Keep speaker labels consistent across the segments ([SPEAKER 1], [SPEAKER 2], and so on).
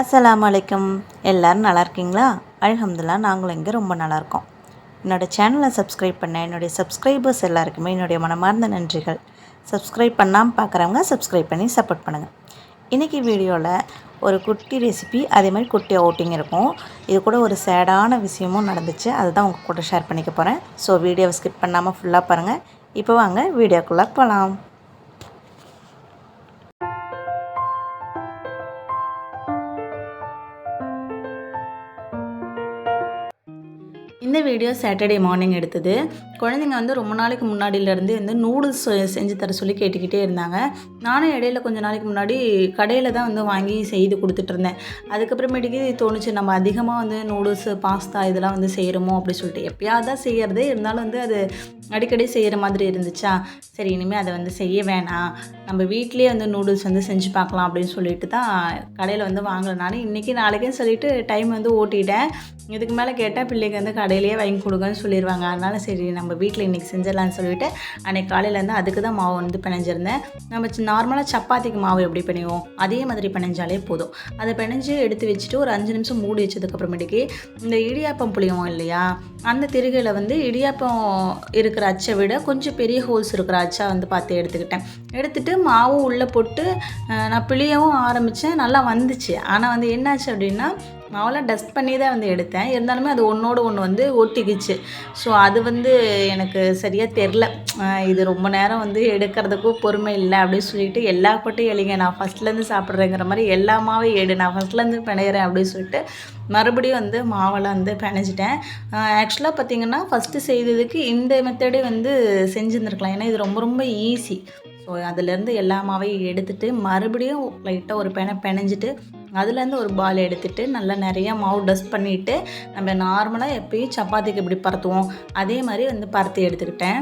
[SPEAKER 1] அஸ்லாம் அலைக்கும். எல்லோரும் நல்லா இருக்கீங்களா அலமதுல்லா நாங்களும் இங்கே ரொம்ப நல்லாயிருக்கோம் என்னோடய என்னோட சேனலை சப்ஸ்கிரைப் பண்ண என்னுடைய சப்ஸ்கிரைபர்ஸ் எல்லாருக்குமே என்னுடைய மனமார்ந்த நன்றிகள். சப்ஸ்கிரைப் பண்ணாமல் பார்க்குறவங்க சப்ஸ்கிரைப் பண்ணி சப்போர்ட் பண்ணுங்கள் இன்றைக்கி வீடியோவில் ஒரு குட்டி ரெசிபி அதே மாதிரி குட்டி அவுட்டிங் இருக்கும். இது கூட ஒரு சேடான விஷயமும் நடந்துச்சு. அதுதான் உங்கள் கூட ஷேர் பண்ணிக்க போகிறேன் ஸோ வீடியோவை ஸ்கிப் பண்ணாமல் ஃபுல்லாக பாருங்கள் இப்போ வாங்க வீடியோக்குள்ளே போகலாம் வீடியோ சாட்டர்டே மார்னிங் எடுத்தது. குழந்தைங்க வந்து ரொம்ப நாளைக்கு முன்னாடியிலேருந்து வந்து நூடுல்ஸ் செஞ்சு தர சொல்லி கேட்டுக்கிட்டே இருந்தாங்க. நானும் இடையில கொஞ்ச நாளைக்கு முன்னாடி கடையில் தான் வந்து வாங்கி செய்து கொடுத்துட்டு இருந்தேன். அதுக்கப்புறமேட்டுக்கு தோணுச்சு நம்ம அதிகமாக வந்து நூடுல்ஸ் பாஸ்தா இதெல்லாம் வந்து செய்கிறோமோ அப்படி சொல்லிட்டு. எப்பயாவது தான் செய்கிறது இருந்தாலும் வந்து அது அடிக்கடி செய்கிற மாதிரி இருந்துச்சா? சரி இனிமேல் அதை வந்து செய்ய வேணாம். நம்ம வீட்லேயே வந்து நூடுல்ஸ் வந்து செஞ்சு பார்க்கலாம் அப்படின்னு சொல்லிட்டு தான் கடையில் வந்து வாங்கல நான் இன்றைக்கி நாளைக்குன்னு சொல்லிவிட்டு டைம் வந்து ஓட்டிட்டேன். இதுக்கு மேலே கேட்டால் பிள்ளைக்கு வந்து கடையிலேயே வாங்கி கொடுங்கன்னு சொல்லிடுவாங்க அதனால சரி நம்ம வீட்டில் இன்றைக்கி செஞ்சிடலான்னு சொல்லிட்டு அன்றைக்கி காலையிலேருந்து அதுக்கு தான் மாவு வந்து பிணைஞ்சிருந்தேன். நம்ம நார்மலாக சப்பாத்திக்கு மாவு எப்படி பிணைவோம்? அதே மாதிரி பிணைஞ்சாலே போதும். அதை பிணைஞ்சு எடுத்து வச்சுட்டு ஒரு அஞ்சு நிமிஷம் மூடி வச்சதுக்கப்புறமேட்டுக்கு இந்த இடியாப்பம் புளியும் இல்லையா? அந்த திருகையில் வந்து இடியாப்பம் இருக்கிற அச்சை விட கொஞ்சம் பெரிய ஹோல்ஸ் இருக்கிற அச்சா வந்து பார்த்து எடுத்துக்கிட்டேன். எடுத்துகிட்டு மாவும் உள்ளே போட்டு நான் பிழியவும் ஆரம்பித்தேன் நல்லா வந்துச்சு. ஆனால் வந்து என்னாச்சு அப்படின்னா மாவெல்லாம் டஸ்ட் பண்ணி தான் வந்து எடுத்தேன். இருந்தாலுமே அது ஒன்றோட ஒன்று வந்து ஒட்டிக்கிச்சு. ஸோ அது வந்து எனக்கு சரியாக தெரில இது ரொம்ப நேரம் வந்து எடுக்கிறதுக்கும் பொறுமை இல்லை அப்படின்னு சொல்லிட்டு எல்லா கொட்டையும் எழுங்க நான் ஃபஸ்ட்லேருந்து சாப்பிட்றேங்கிற மாதிரி எல்லா மாவையும் எடு. நான் ஃபஸ்ட்லேருந்து பிணையிறேன் அப்படின்னு சொல்லிட்டு மறுபடியும் வந்து மாவெல்லாம் வந்து பிணைஞ்சிட்டேன். ஆக்சுவலாக பார்த்தீங்கன்னா ஃபஸ்ட்டு செய்ததுக்கு இந்த மெத்தடே வந்து செஞ்சுருந்துருக்கலாம். ஏன்னா இது ரொம்ப ரொம்ப ஈஸி ஸோ அதுலேருந்து எல்லா மாவையும் எடுத்துட்டு மறுபடியும் லைட்டாக ஒரு பெனை பிணைஞ்சிட்டு அதுலேருந்து ஒரு பால் எடுத்துட்டு நல்லா நிறைய மாவு டஸ்ட் பண்ணிவிட்டு நம்ம நார்மலாக எப்பயும் சப்பாத்திக்கு இப்படி பரத்துவோம். அதே மாதிரி வந்து பரத்தி எடுத்துக்கிட்டேன்.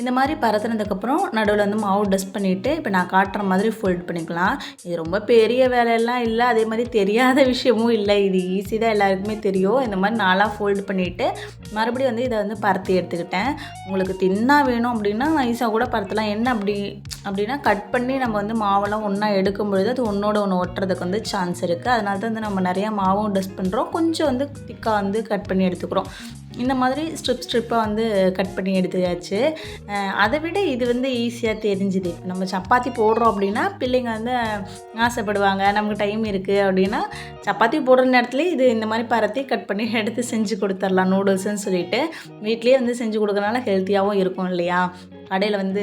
[SPEAKER 1] இந்த மாதிரி பரத்துனதுக்கப்புறம் நடுவில் வந்து மாவு டஸ்ட் பண்ணிவிட்டு இப்போ நான் காட்டுற மாதிரி ஃபோல்ட் பண்ணிக்கலாம். இது ரொம்ப பெரிய வேலையெல்லாம் இல்லை அதே மாதிரி தெரியாத விஷயமும் இல்லை. இது ஈஸி தான் எல்லாருக்குமே தெரியும். இந்த மாதிரி நாளாக ஃபோல்டு பண்ணிவிட்டு மறுபடியும் வந்து இதை வந்து பரத்தி எடுத்துக்கிட்டேன். உங்களுக்கு தின்னா வேணும் அப்படின்னா நைஸாக கூட பரத்தலாம். என்ன அப்படி அப்படின்னா கட் பண்ணி நம்ம வந்து மாவெல்லாம் ஒன்றா எடுக்கும் பொழுது அது ஒன்றோட ஒன்று ஒட்டுறதுக்கு வந்து சான்ஸ் இருக்குது அதனால தான் வந்து நம்ம நிறையா மாவும் டஸ்ட் பண்ணுறோம் கொஞ்சம் வந்து திக்காக வந்து கட் பண்ணி எடுத்துக்கிறோம். இந்த மாதிரி ஸ்ட்ரிப் ஸ்ட்ரிப்பாக வந்து கட் பண்ணி எடுத்தாச்சு. அதை விட இது வந்து ஈஸியாக தெரிஞ்சுது. இப்போ நம்ம சப்பாத்தி போடுறோம் அப்படின்னா பிள்ளைங்க வந்து ஆசைப்படுவாங்க நமக்கு டைம் இருக்குது அப்படின்னா சப்பாத்தி போடுற நேரத்துலேயே இது இந்த மாதிரி பரத்தி கட் பண்ணி எடுத்து செஞ்சு கொடுத்துர்லாம் நூடுல்ஸ்ன்னு சொல்லிட்டு. வீட்லேயே வந்து செஞ்சு கொடுக்கறனால ஹெல்த்தியாகவும் இருக்கும் இல்லையா? கடையில் வந்து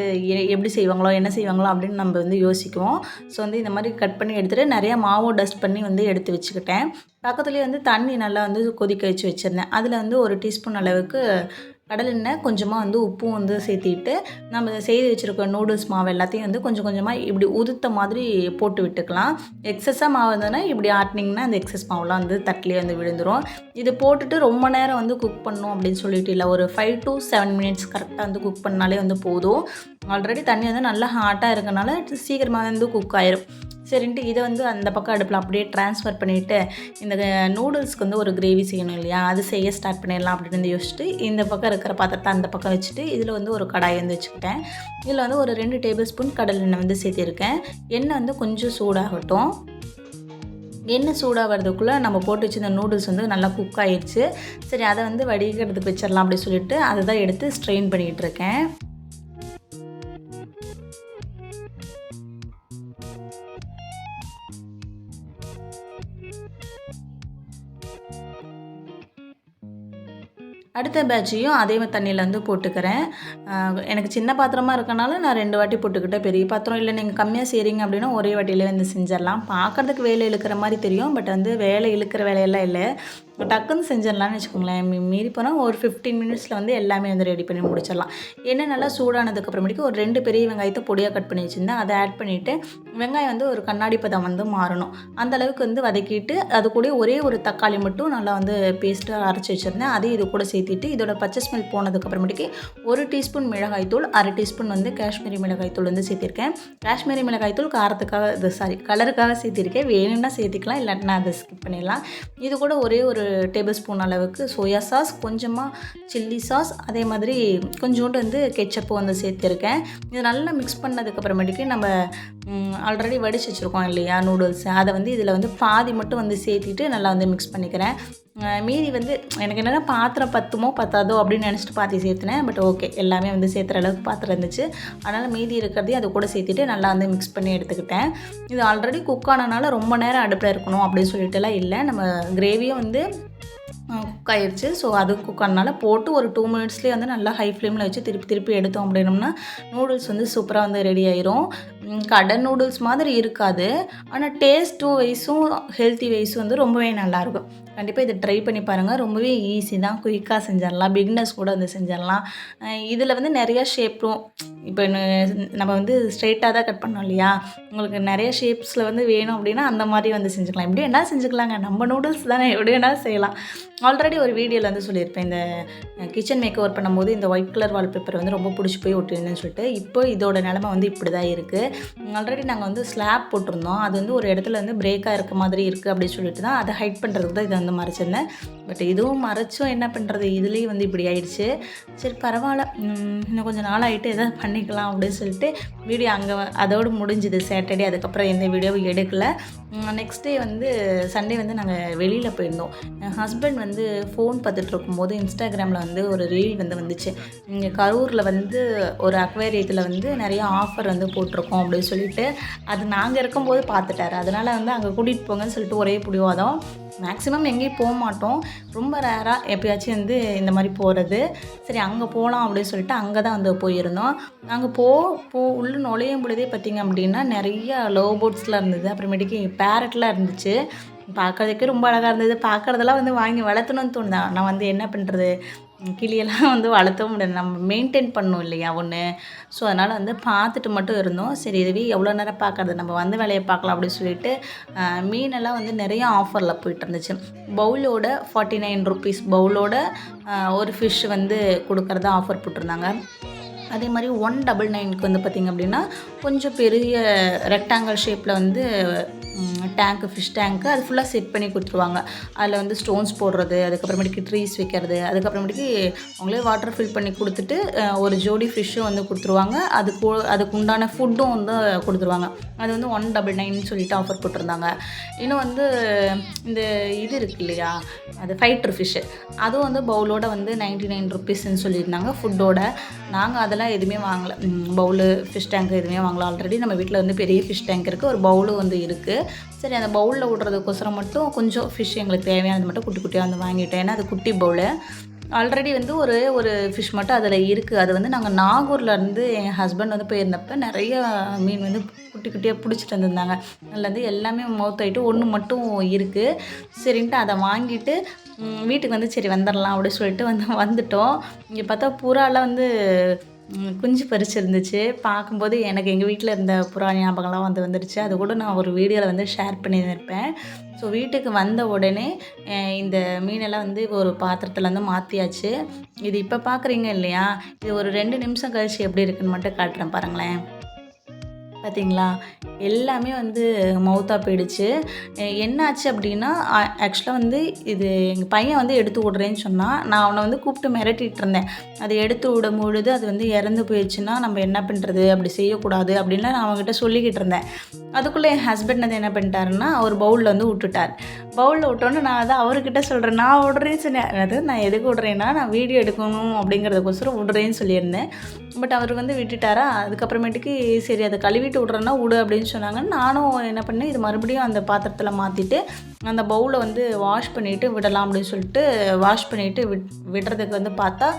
[SPEAKER 1] எப்படி செய்வாங்களோ என்ன செய்வாங்களோ அப்படின்னு நம்ம வந்து யோசிக்குவோம். ஸோ வந்து இந்த மாதிரி கட் பண்ணி எடுத்துகிட்டு நிறையா மாவும் டஸ்ட் பண்ணி வந்து எடுத்து வச்சுக்கிட்டேன். பக்கத்துலேயே வந்து தண்ணி நல்லா வந்து கொதிக்க வச்சு வச்சுருந்தேன். அதில் வந்து ஒரு டீஸ்பூன் அளவுக்கு கடலெண்ணெய் கொஞ்சமாக வந்து உப்பும் வந்து சேர்த்திட்டு நம்ம செய்து வச்சுருக்க நூடுல்ஸ் மாவு எல்லாத்தையும் வந்து கொஞ்சம் கொஞ்சமாக இப்படி உதுத்த மாதிரி போட்டு விட்டுக்கலாம். எக்ஸஸாக மாவு இருந்ததுன்னா இப்படி ஆட்டினீங்கன்னா அந்த எக்ஸஸ் மாவுலாம் வந்து தட்டிலே வந்து விழுந்துரும். இது போட்டுட்டு ரொம்ப நேரம் வந்து குக் பண்ணணும் அப்படின்னு சொல்லிட்டு இல்லை ஒரு ஃபைவ் டு செவன் மினிட்ஸ் கரெக்டாக வந்து குக் பண்ணாலே வந்து போதும். ஆல்ரெடி தண்ணி வந்து நல்லா ஹாட்டாக இருக்கனால சீக்கிரமாக வந்து குக் ஆயிரும். சரின்ட்டு இதை வந்து அந்த பக்கம் அடுப்பில் அப்படியே ட்ரான்ஸ்ஃபர் பண்ணிவிட்டு இந்த நூடுல்ஸ்க்கு வந்து ஒரு கிரேவி செய்யணும் இல்லையா? அது செய்ய ஸ்டார்ட் பண்ணிடலாம் அப்படின்னு வந்து யோசிச்சுட்டு இந்த பக்கம் இருக்கிற பாத்திரத்தை அந்த பக்கம் வச்சுட்டு இதில் வந்து ஒரு கடாய் வந்து வச்சுக்கிட்டேன். இதில் வந்து ஒரு ரெண்டு டேபிள் ஸ்பூன் கடல் எண்ணெய் வந்து சேர்த்திருக்கேன். எண்ணெய் வந்து கொஞ்சம் சூடாகட்டும். எண்ணெய் சூடாகிறதுக்குள்ளே நம்ம போட்டு வச்சிருந்த நூடுல்ஸ் வந்து நல்லா குக் ஆயிடுச்சு. சரி அதை வந்து வடிக்கிறதுக்கு வச்சிடலாம் அப்படின்னு சொல்லிட்டு அதை தான் எடுத்து ஸ்ட்ரெயின் பண்ணிகிட்டு இருக்கேன். அடுத்த பேட்சையும் அதே தண்ணியில் வந்து போட்டுக்கிறேன் எனக்கு சின்ன பாத்திரமாக இருக்கனால நான் ரெண்டு வாட்டி போட்டுக்கிட்டேன். பெரிய பாத்திரம் இல்லை நீங்கள் கம்மியாக செய்கிறீங்க அப்படின்னா ஒரே வாட்டியிலே வந்து செஞ்சிடலாம். பார்க்கறதுக்கு வேலை இழுக்கிற மாதிரி தெரியும் பட் வந்து வேலை இழுக்கிற வேலையெல்லாம் இல்லை. இப்போ டக்குன்னு செஞ்சிடலாம்னு வச்சுக்கோங்களேன். மீறி போனால் ஒரு ஃபிஃப்டீன் மினிட்ஸில் வந்து எல்லாமே வந்து ரெடி பண்ணி முடிச்சிடலாம். எண்ணெய் நல்லா சூடானதுக்கு அப்புறமேட்டுக்கு ஒரு ரெண்டு பெரிய வெங்காயத்தை பொடியாக கட் பண்ணி வச்சுருந்தேன். அதை ஆட் பண்ணிவிட்டு வெங்காயம் வந்து ஒரு கண்ணாடி பதம் வந்து மாறணும். அந்த அளவுக்கு வந்து வதக்கிட்டு அது கூட ஒரே ஒரு தக்காளி மட்டும் நல்லா வந்து பேஸ்ட்டாக அரைச்சி வச்சுருந்தேன். அதையும் இது கூட சேர்த்திட்டு இதோட பச்சை ஸ்மெல் போனதுக்கு அப்புறமேட்டுக்கு ஒரு டீஸ்பூன் மிளகாய்த்தூள் அரை டீஸ்பூன் வந்து காஷ்மீரி மிளகாய்த்தூள் வந்து சேர்த்திருக்கேன். காஷ்மீரி மிளகாய்த்தூள் காரத்துக்காக இது சாரி கலருக்காக சேர்த்திருக்கேன். வேணும்னா சேர்த்திக்கலாம் இல்லாட்டினா அதை ஸ்கிப் பண்ணிடலாம். இது கூட ஒரே ஒரு டேபிள் ஸ்பூன் அளவுக்கு சோயா சாஸ் கொஞ்சமாக சில்லி சாஸ் அதே மாதிரி கொஞ்சோண்டு வந்து கெச்சப்பும் வந்து சேர்த்துருக்கேன். இது நல்லா மிக்ஸ் பண்ணதுக்கப்புறமேட்டுக்கு நம்ம ஆல்ரெடி வடிச்சு வச்சுருக்கோம் இல்லையா நூடுல்ஸ் அதை வந்து இதில் வந்து பாதி மட்டும் வந்து சேர்த்திட்டு நல்லா வந்து மிக்ஸ் பண்ணிக்கிறேன். மீதி வந்து எனக்கு என்னென்னா பாத்திரம் பத்துமோ பத்தாதோ அப்படின்னு நினச்சிட்டு பாத்தி சேர்த்துனேன். பட் ஓகே எல்லாமே வந்து சேர்த்துற அளவுக்கு பாத்திரம் இருந்துச்சு. அதனால் மீதி இருக்கிறதையும் அது கூட சேர்த்துட்டு நல்லா வந்து மிக்ஸ் பண்ணி எடுத்துக்கிட்டேன். இது ஆல்ரெடி குக் ஆனனால ரொம்ப நேரம் அடுப்பில் இருக்கணும் அப்படின்னு சொல்லிட்டுலாம் இல்லை. நம்ம கிரேவியும் வந்து குக் ஆயிடுச்சு ஸோ அது குக் ஆனனால போட்டு ஒரு டூ மினிட்ஸ்லேயே வந்து நல்லா ஹை ஃப்ளேமில் வச்சு திருப்பி திருப்பி எடுத்தோம் அப்படின்னோம்னா நூடுல்ஸ் வந்து சூப்பராக வந்து ரெடி ஆயிரும். கடை நூடுல்ஸ் மாதிரி இருக்காது. ஆனால் டேஸ்ட்டும் வைஸும் ஹெல்த்தி வைஸும் வந்து ரொம்பவே நல்லாயிருக்கும் கண்டிப்பாக இதை ட்ரை பண்ணி பாருங்கள் ரொம்பவே ஈஸி தான். குயிக்காக செஞ்சிடலாம். பிக்னஸ் கூட வந்து செஞ்சிடலாம். இதில் வந்து நிறையா ஷேப்பும் இப்போ நம்ம வந்து ஸ்ட்ரெயிட்டாக தான் கட் பண்ணோம் இல்லையா? உங்களுக்கு நிறைய ஷேப்ஸில் வந்து வேணும் அப்படின்னா அந்த மாதிரி வந்து செஞ்சுக்கலாம். எப்படி வேணால் செஞ்சுக்கலாங்க. நம்ம நூடுல்ஸ் தானே. எப்படி வேணாலும் செய்யலாம். ஆல்ரெடி ஒரு வீடியோவில் வந்து சொல்லியிருப்பேன். இந்த கிச்சன் மேக் ஓவர் பண்ணும்போது இந்த ஒயிட் கலர் வால்பேப்பர் வந்து ரொம்ப பிடிச்சி போய் ஒட்டிருந்தேன்னு சொல்லிட்டு இப்போ இதோட நிலமை வந்து இப்படி தான் இருக்குது ஆல்ரெடி நாங்கள் வந்து ஸ்லாப் போட்டிருந்தோம். அது வந்து ஒரு இடத்துல வந்து பிரேக்காக இருக்க மாதிரி இருக்குது அப்படின்னு சொல்லிட்டு தான் அதை ஹைட் பண்ணுறதுக்கு தான் இதை வந்து மறைச்சிருந்தேன். பட் இதுவும் மறைச்சும் என்ன பண்ணுறது இதுலேயும் வந்து இப்படி ஆயிடுச்சு. சரி பரவாயில்ல. இன்னும் கொஞ்சம் நாள் ஆகிட்டு எதாவது பண்ணிக்கலாம் அப்படின்னு சொல்லிட்டு வீடியோ அங்கே அதோடு முடிஞ்சுது. சாட்டர்டே அதுக்கப்புறம் எந்த வீடியோவும் எடுக்கலை. நெக்ஸ்ட் டே வந்து சண்டே வந்து நாங்கள் வெளியில் போயிருந்தோம். ஹஸ்பண்ட் வந்து ஃபோன் பார்த்துட்டு இருக்கும்போது இன்ஸ்டாகிராமில் வந்து ஒரு ரீல் வந்து வந்துச்சு. இங்கே கரூரில் வந்து ஒரு அக்வேரியத்தில் வந்து நிறைய ஆஃபர் வந்து போட்டிருக்கோம் அப்படின்னு சொல்லிட்டு அது நாங்கள் இருக்கும்போது பார்த்துட்டாரு. அதனால் வந்து அங்கே கூட்டிகிட்டு போங்கன்னு சொல்லிட்டு ஒரே பிடிவாதம். மேக்ஸிமம் எங்கேயும் போக மாட்டோம். ரொம்ப ரேராக எப்பயாச்சும் வந்து இந்த மாதிரி போகிறது சரி அங்கே போகலாம் அப்படின்னு சொல்லிட்டு அங்கே தான் வந்து போயிருந்தோம். அங்கே போ போ உள்ளே நுழையும் பொழுதே பார்த்திங்க அப்படின்னா நிறைய லவ் போட்ஸ்லாம் இருந்தது. அப்புறமேட்டுக்கு பேரட்லாம் இருந்துச்சு. பார்க்கறதுக்கே ரொம்ப அழகாக இருந்தது. பார்க்குறதெல்லாம் வந்து வாங்கி வளர்த்தணும்னு தோணுதா. நான் வந்து என்ன பண்ணுறது கிளியெல்லாம் வந்து வளர்த்தவும் முடியாது நம்ம மெயின்டைன் பண்ணணும் இல்லையா ஒன்று ஸோ அதனால் வந்து பார்த்துட்டு மட்டும் இருந்தோம். சரி இதுவே எவ்வளோ நேரம் பார்க்கறது? நம்ம வந்து வேலையை பார்க்கலாம் அப்படின்னு சொல்லிட்டு மீனெல்லாம் வந்து நிறைய ஆஃபரில் போயிட்டு இருந்துச்சு. பவுலோட ஃபார்ட்டி நைன் ருபீஸ் பவுலோட ஒரு ஃபிஷ் வந்து கொடுக்குறதா ஆஃபர் போட்டிருந்தாங்க. அதே மாதிரி ஒன் டபுள் நைனுக்கு வந்து பார்த்திங்க அப்படின்னா கொஞ்சம் பெரிய ரெக்டாங்கிள் ஷேப்பில் வந்து டேங்க்கு ஃபிஷ் டேங்க்கு அது ஃபுல்லாக செட் பண்ணி கொடுத்துருவாங்க. அதில் வந்து ஸ்டோன்ஸ் போடுறது அதுக்கப்புறமேட்டுக்கு ட்ரீஸ் வைக்கிறது அதுக்கப்புறமேட்டுக்கு அவங்களே வாட்டர் ஃபில் பண்ணி கொடுத்துட்டு ஒரு ஜோடி ஃபிஷ்ஷும் வந்து கொடுத்துருவாங்க. அதுக்கு அதுக்கு உண்டான ஃபுட்டும் வந்து கொடுத்துருவாங்க. அது வந்து ஒன் டபுள் நைன் சொல்லிட்டு ஆஃபர் போட்டிருந்தாங்க. இன்னும் வந்து இந்த இது இருக்கு இல்லையா? அது ஃபைட்டர் ஃபிஷ்ஷு அதுவும் வந்து பவுலோட வந்து நைன்டி நைன் ருபீஸ்ன்னு சொல்லியிருந்தாங்க ஃபுட்டோட நாங்கள் அதெல்லாம் எதுவுமே வாங்கலை. பவுலு ஃபிஷ் டேங்க் எதுவுமே வாங்கலாம் ஆல்ரெடி நம்ம வீட்டில் வந்து பெரிய ஃபிஷ் டேங்க் இருக்குது ஒரு பவுலும் வந்து இருக்குது சரி அந்த பவுலில் விடுறதுக்கோசரம் மட்டும் கொஞ்சம் ஃபிஷ் எங்களுக்கு தேவையானது மட்டும் குட்டி குட்டியாக வந்து வாங்கிட்டேன். ஏன்னா அது குட்டி பவுலு ஆல்ரெடி வந்து ஒரு ஒரு ஃபிஷ் மட்டும் அதில் இருக்குது அது வந்து நாங்கள் நாகூர்லேருந்து என் ஹஸ்பண்ட் வந்து போயிருந்தப்ப நிறைய மீன் வந்து குட்டி குட்டியாக பிடிச்சிட்டு வந்திருந்தாங்க. அதில் வந்து எல்லாமே மவுத் ஆகிட்டு ஒன்று மட்டும் இருக்குது சரின்ட்டு அதை வாங்கிட்டு வீட்டுக்கு வந்து சரி வந்துடலாம் அப்படின்னு சொல்லிட்டு வந்து வந்துட்டோம். இங்கே பார்த்தா புறாலாம் வந்து குஞ்சு பறிச்சிருந்துச்சு பார்க்கும்போது எனக்கு எங்கள் வீட்டில் இருந்த புறா ஞாபகம்லாம் வந்து வந்துடுச்சு அது கூட நான் ஒரு வீடியோவில் வந்து ஷேர் பண்ணியிருப்பேன். ஸோ வீட்டுக்கு வந்த உடனே இந்த மீனெல்லாம் வந்து ஒரு பாத்திரத்தில் வந்து மாற்றியாச்சு இது இப்போ பார்க்குறீங்க இல்லையா? இது ஒரு ரெண்டு நிமிஷம் கழிச்சு எப்படி இருக்குன்னு மட்டும் காட்டுறேன் பாருங்களேன். பார்த்தீங்களா எல்லாமே வந்து மவுத்தாக போயிடுச்சு. என்னாச்சு அப்படின்னா ஆக்சுவலாக வந்து இது எங்கள் பையன் வந்து எடுத்து விட்றேன்னு சொன்னால் நான் அவனை வந்து கூப்பிட்டு மிரட்டிட்டு இருந்தேன். அது எடுத்து விடும் பொழுது அது வந்து இறந்து போயிடுச்சுன்னா நம்ம என்ன பண்ணுறது அப்படி செய்யக்கூடாது அப்படின்னு நான் அவங்ககிட்ட சொல்லிக்கிட்டு இருந்தேன். அதுக்குள்ளே என் ஹஸ்பண்ட் வந்து என்ன பண்ணிட்டாருன்னா அவர் பவுலில் வந்து விட்டுட்டார். பவுலில் விட்டோன்னு நான் அதை அவர்கிட்ட சொல்கிறேன் நான் விடுறேன்னு சொன்னேன். அது நான் எதுக்கு விட்றேன்னா நான் வீடியோ எடுக்கணும் அப்படிங்கிறதுக்கோசரம் விடுறேன்னு சொல்லியிருந்தேன். பட் அவர் வந்து விட்டுட்டாரா? அதுக்கப்புறமேட்டுக்கு சரி அதை கழுவிட்டு விட்றேன்னா விடு அப்படின்னு சொன்னாங்க நானும் என்ன பண்ணேன் இது மறுபடியும் அந்த பாத்திரத்தில் மாற்றிட்டு அந்த பவுலை வந்து வாஷ் பண்ணிவிட்டு விடலாம் அப்படின்னு சொல்லிட்டு வாஷ் பண்ணிவிட்டு விட் விடுறதுக்கு வந்து பார்த்தா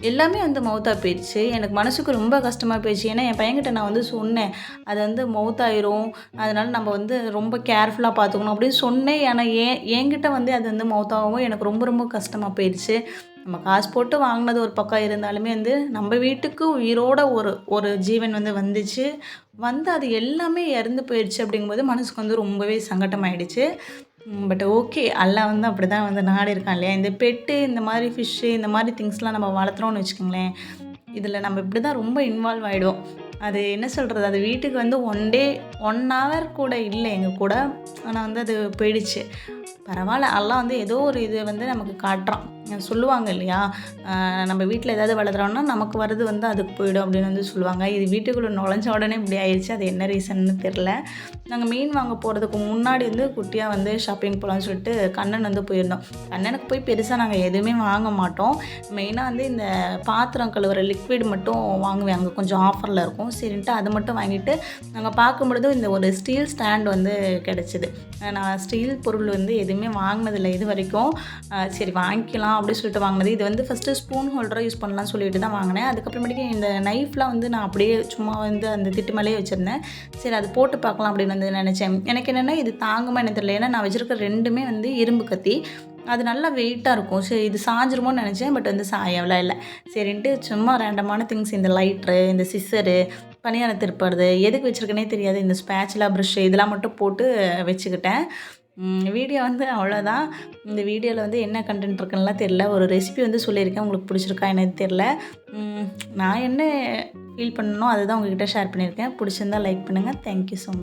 [SPEAKER 1] எல்லாமே வந்து மவுத்தாக போயிடுச்சு. எனக்கு மனசுக்கு ரொம்ப கஷ்டமாக போயிடுச்சு. ஏன்னா என் பையன்கிட்ட நான் வந்து சொன்னேன். அது வந்து மவுத்தாயிரும் அதனால் நம்ம வந்து ரொம்ப கேர்ஃபுல்லாக பார்த்துக்கணும் அப்படின்னு சொன்னேன். ஆனால் ஏன் என்கிட்ட வந்து அது வந்து மவுத்தாகவும் எனக்கு ரொம்ப ரொம்ப கஷ்டமாக போயிடுச்சு. நம்ம காசு போட்டு வாங்கினது ஒரு பக்கம் இருந்தாலுமே வந்து நம்ம வீட்டுக்கு உயிரோட ஒரு ஒரு ஜீவன் வந்து வந்துச்சு. வந்து அது எல்லாமே இறந்து போயிடுச்சு அப்படிங்கும்போது மனசுக்கு வந்து ரொம்பவே சங்கடமாயிடுச்சு. பட் ஓகே அல்லா வந்து அப்படி தான் வந்து நாடு இருக்கான் இல்லையா? இந்த பெட்டு இந்த மாதிரி ஃபிஷ்ஷு இந்த மாதிரி திங்ஸ்லாம் நம்ம வளர்த்துறோம்னு வச்சுக்கோங்களேன் இதில் நம்ம இப்படி தான் ரொம்ப இன்வால்வ் ஆகிடும் அது என்ன சொல்கிறது அது வீட்டுக்கு வந்து ஒன் டே ஒன் ஹவர் கூட இல்லை எங்கள் கூட. ஆனால் வந்து அது போயிடுச்சு. பரவாயில்ல எல்லாம் வந்து ஏதோ ஒரு இது வந்து நமக்கு காட்டுறான். சொல்லுவாங்க இல்லையா? நம்ம வீட்டில் ஏதாவது வளர்த்துறோம்னா நமக்கு வர்றது வந்து அதுக்கு போயிடும் அப்படின்னு வந்து சொல்லுவாங்க. இது வீட்டுக்குள்ளே நுழைஞ்ச உடனே இப்படி ஆயிடுச்சு அது என்ன ரீசன்னு தெரில நாங்கள் மீன் வாங்க போகிறதுக்கு முன்னாடி வந்து குட்டியாக வந்து ஷாப்பிங் போகலான்னு சொல்லிட்டு கண்ணன் வந்து போயிருந்தோம். கண்ணனுக்கு போய் பெருசாக நாங்கள் எதுவுமே வாங்க மாட்டோம். மெயினாக வந்து இந்த பாத்திரம் கழுவுற லிக்விட் மட்டும் வாங்குவேன். அங்கே கொஞ்சம் ஆஃபரில் இருக்கும். சரின்ட்டு அது மட்டும் வாங்கிட்டு நாங்கள் பார்க்கும்பொழுது இந்த ஒரு ஸ்டீல் ஸ்டாண்ட் வந்து கிடச்சிது. நான் ஸ்டீல் பொருள் வந்து எதுவுமே வாங்கினதில்லை இது வரைக்கும். சரி வாங்கிக்கலாம் அப்படின்னு சொல்லிட்டு வாங்கினது. இது வந்து ஃபஸ்ட்டு ஸ்பூன் ஹோல்டராக யூஸ் பண்ணலாம்னு சொல்லிட்டு தான் வாங்கினேன். அதுக்கப்புறமேட்டுக்கு இந்த நைஃப்லாம் வந்து நான் அப்படியே சும்மா வந்து அந்த திட்டு மேலேயே வச்சுருந்தேன். சரி அது போட்டு பார்க்கலாம் அப்படின்னு வந்து நினச்சேன். எனக்கு என்னென்னா இது தாங்குமா எனக்கு தெரியல. ஏன்னா நான் வச்சுருக்க ரெண்டுமே வந்து இரும்பு கத்தி. அது நல்லா வெயிட்டாக இருக்கும். சரி இது சாஞ்சிருமோன்னு நினச்சேன். பட் வந்து சாயவெல்லாம் இல்லை. சரின்ட்டு சும்மா ரேண்டமான திங்ஸ் இந்த லைட்ரு இந்த சிஸ்ஸரு பணியாரம் திருப்புறது எதுக்கு வச்சுருக்கனே தெரியாது. இந்த ஸ்பேச்சுலா ப்ரஷ் இதெல்லாம் மட்டும் போட்டு வச்சுக்கிட்டேன். வீடியோ வந்து அவ்வளோதான். இந்த வீடியோவில் வந்து என்ன கண்டென்ட் இருக்குன்னுலாம் தெரில ஒரு ரெசிபி வந்து சொல்லியிருக்கேன். உங்களுக்கு பிடிச்சிருக்கா என்னது தெரில நான் என்ன ஃபீல் பண்ணணும் அதுதான் உங்ககிட்ட ஷேர் பண்ணியிருக்கேன். பிடிச்சிருந்தா லைக் பண்ணுங்கள் தேங்க்யூ ஸோ மச்